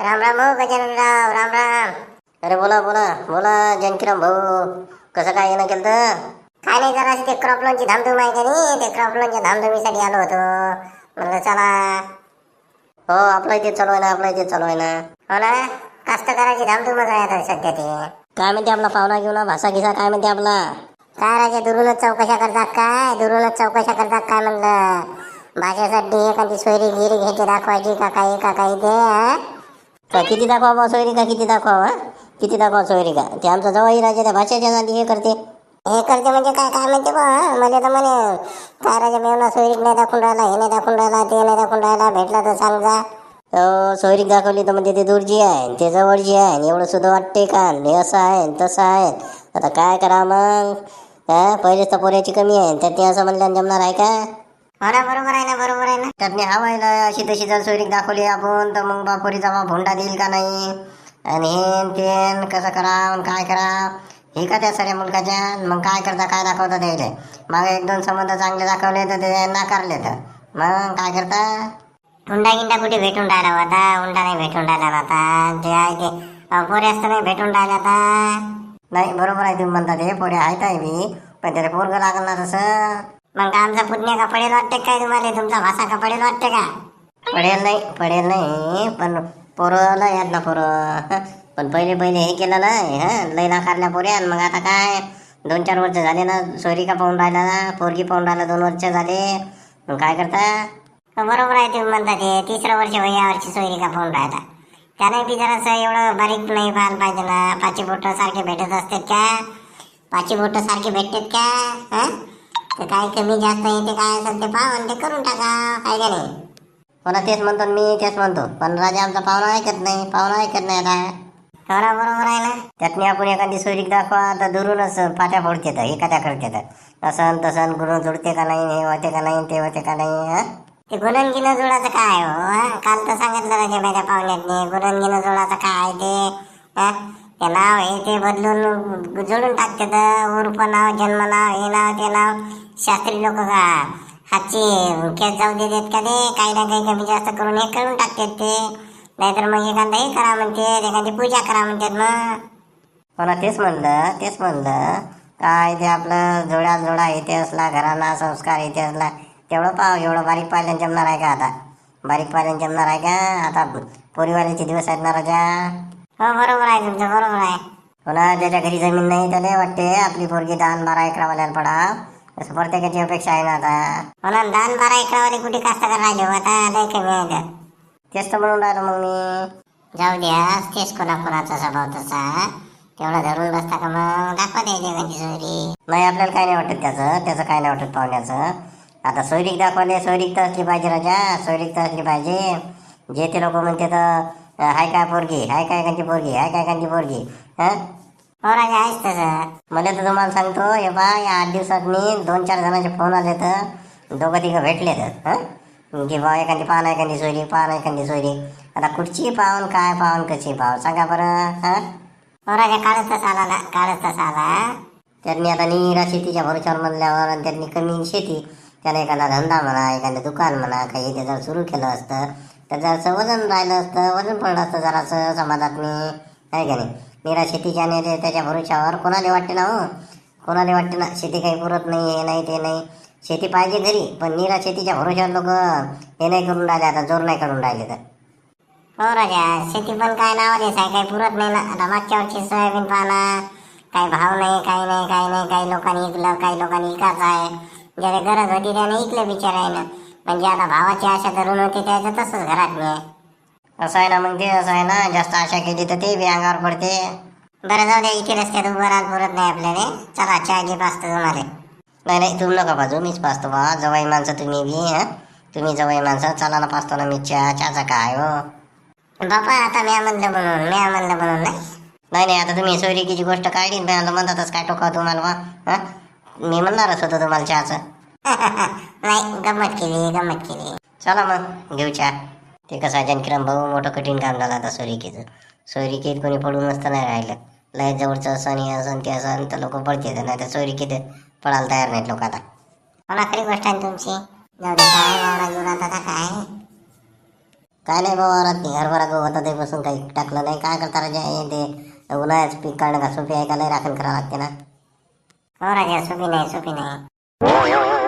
राम राम हो गजाननराव राम राम. अरे बोला बोला बोला जानकीराम भाऊ. कसं काय येणं केलं तर काय नाही जरा ते क्रॉप लोनची धामधूम आहे का नाही? ते क्रॉप लोनच्या धामधुमीसाठी आलो होतो. म्हणलं चला. हो आपलं इथे चालू आहे ना आपलं इथे चालू आहे ना. हो ना? कास्तकाराची धामधूमच आहे आता सध्या ते. काय म्हणते आपला पाहुणा घेऊन? भाषा घिसा काय म्हणते आपला? काय राजा दुरूनच चौकशा करतात काय? दुरूनच चौकशा करतात काय म्हणलं? भाषेसाठी एखादी सोयरी गिरी घ्यायची दाखवायची का काही का काही ते हा? का किती दाखवा बा सोयरी का किती दाखवा हा? किती दाखवा सोयरी का ते आमचा जवळही राजा त्या भाषेच्या नादी हे करते. हे करते म्हणजे काय काय म्हणते बा मला तर म्हणे काय राजा मेवना सोयरीक नाही दाखवून राहिला हे नाही दाखवून राहिला ते नाही दाखवून राहिला भेटला तर सांग जा. सोयरीक दाखवली तर म्हणजे ते दूरची आहे ते जवळची आहे आणि एवढं सुद्धा वाटते का हे असं आहे तसं आहे. आता काय करा मग? हा? पहिलेच तर पोऱ्याची कमी आहे तर ते असं म्हणल्यानं जमणार आहे का? हो ना बरोबर आहे ना बरोबर आहे ना. त्यातनी हवायला अशी तशी जर सोयरीक दाखवली आपण तर मग बापोरी जावा भोंडा देईल का नाही? आणि हेन तेन कसं करा काय करा हे का त्या साऱ्या मुलगाच्या? मग काय करता काय दाखवता द्यायला मग एक दोन संबंध चांगले दाखवले तर ते नाकारले तर. मग काय करता? हुंडा गिंडा कुठे भेटून राहिला हो आता? हुंडा नाही भेटून राहिला आता? जे आहे ते. पोरे असतं नाही भेटून राहिले आता. नाही बरोबर आहे तुम्ही म्हणता ते. पोरे आहेत आहे मी पण त्याला पोरगं लागल ना तसं. मग आमचा पुण्य का पडेल वाटते काय तुम्हाला? तुमचा भाषा का पडेल वाटते का? पडेल नाही पडेल नाही पण पोरं लय आहेत ना पोरं. पण पहिले पहिले हे केलं नाही हं? लय नाकारल्या पोऱ्या आणि मग आता काय? दोन चार वर्ष झाले ना सोयरिका पाहून राहिला ना पोरगी पाहून राहिला दोन वर्ष झाले. मग काय करता? बरोबर आहे तुम्ही म्हणता ते. तिसरं वर्ष वय या वर्षी सोयरी का फोन राहिला. त्याने बी जरासं एवढं बारीक नाही पाहायला पाहिजे ना. पाची बोट सारखे भेटत असतात का? पाची बोट सारखे भेटतात का? हा? ते काय कमी जास्त येते काय असेल ते पाहा आणि ते करून टाका काय का नाही हो मला तेच म्हणतो मी तेच म्हणतो. पण राजा आमचा पाहुणा ऐकत नाही पाहुणा ऐकत नाही आता. हो ना बरोबर आहे ना. त्यातनी आपण एखादी सोयरीक दाखवा तर दुरूनच पाट्या फोडते तर एखाद्या करते असं तसं गुरुन जुडते का नाही हे होते का नाही ते होते का नाही हं? ते गुणन गिनं जुळाचं काय हो काल तर सांगितलं राजा माझ्या पाहुण्यातनी गुणन गिनं जुळाचं काय ते ते नाव हे ते बदलून जोडून टाकते तर उर्फ नाव जन्म नाव हे नाव ते नाव. शास्त्री लोक का? हातची केस जाऊ देतात का ते? काही ना काही कमी जास्त करून हे करून टाकतात ते. नाहीतर मग एखादा हे करा म्हणते एखादी पूजा करा म्हणतात मग. मला तेच म्हणलं तेच म्हणलं काय ते आपलं जोड्या जोडा येते असला घराला संस्कार येते असला तेवढं पाव एवढं बारीक पाहिल्यानं जमणार आहे का आता? बारीक पाहिल्यानं जमणार आहे का? आता पोरीवाल्याचे दिवस आहेत ना राजा? हो बरोबर आहे तुमचं बरोबर आहे. पुन्हा ज्याच्या घरी जमीन नाही त्याला वाटते आपली पोरगी दहा बारा एकरावाल्याला पडा असं प्रत्येकाची अपेक्षा आहे ना आता. हो म्हणा दान बारा एकरावाले कुठे कास्तकार राहिले हो आता लय कमी आहे तेच तर म्हणून राहिलो मग मी. जाऊ द्या तेच कोणा कोणाचा स्वभाव तसा. तेवढा धरून बसता का मग? दाखवा द्यायची एखादी सोयरी. नाही आपल्याला काय नाही वाटत त्याचं. त्याचं काय नाही वाटत पाहुण्याचं. आता सोयरीक दाखवले सोयरीक तर असली पाहिजे राजा. सोयरीक तर असली पाहिजे. जे ते लोक म्हणते तर हाय काय पोरगी? हाय काय कांची पोरगी? हाय काय कांची पोरगी? हां? हो राजा आहेच तसं. मला तर तुम्हाला सांगतो हे बा या आठ दिवसात मी दोन चार जणांचे फोन आले तर दोघं तिघं भेटले तर हां? की बा एखादी पाहणं एखादी सोयरी पाहणं एखादी सोयरी. आता कुठची पाहून काय पाहून कशी पाहून सांगा बरं हां? हो राजा काळच तसा आला ना काळच तसा आला. त्यांनी आता निरा शेतीच्या भरोश्यावर म्हणल्यावर आणि त्यांनी कमी शेती त्याला एखादा धंदा म्हणा एखादं दुकान म्हणा काही ते जर सुरू केलं असतं तर जरासं वजन राहिलं असतं वजन पडलं असतं जरासं समाजात मी आहे का नाही? निरा शेतीच्या आणि ते त्याच्या भरोशावर कोणाला वाटते ना हो? कोणाला वाटते ना? शेती काही पुरत नाही हे नाही ते नाही. शेती पाहिजे घरी पण निरा शेतीच्या भरोशावर लोक हे नाही करून राहिले आता जोर नाही करून राहिले तर. हो राजा शेती पण काय नावानेच आहे काही पुरत नाही ना. आता मागच्या वर्षी सोयाबीन पाला काही भाव नाही काही नाही काही नाही काही लोकांनी इकलं काही लोकांनी इकायचं आहे. ज्याला गरज होती त्याने इकलं बिचारायनं म्हणजे आता भावाची आशा धरून होती त्याचं तसंच घरात नाही. असं आहे ना मग ते असं आहे ना जास्त आशा केली तर ते बी अंगावर पडते. बरं जाऊ द्या इथे रस्त्यात उभं राहत पुरत नाही आपल्याला. चला चहा घे पाचतो तुम्हाला. नाही नाही तुम्ही नका पाजू मीच पाचतो बा. जवाई माणसं तुम्ही बी हं? तुम्ही जवाई माणसं चला ना पाचतो ना मी चहा. चहाचा काय हो? बापा आता म्या म्हणलं म्हणून म्या म्हणलं म्हणून नाही. नाही नाही आता तुम्ही सोयरिकीची गोष्ट काढली म्हणलं आता म्हणतातच काय टोका तुम्हाला बा. हां? मी म्हणणारच होतो तुम्हाला चहाचं. नाही गंमत केली गंमत केली. चला मग घेऊ चहा. ते कसं आहे किरण भाऊ मोठं कठीण काम झालं आता सोयरिकेचं. सोयरिकेत कोणी पडून नसतं नाही राहिलं. लय जवळचं असं आणि असं ते असं तर लोक पडते नाही तर सोयरिकेत पडायला तयार नाहीत लोक आता. मला खरी गोष्ट आहे तुमची? जाऊ दे काय वावरा आता काय काय नाही बाबा वावरात नाही हरभरा गहू होता ते बसून काही टाकलं नाही. काय करता राजा? हे ते उन्हाळ्याचं पीक काढणं का? सोपी आहे का? लय राखण करावं लागते ना. हो राजा सोपी नाही सोपी नाही.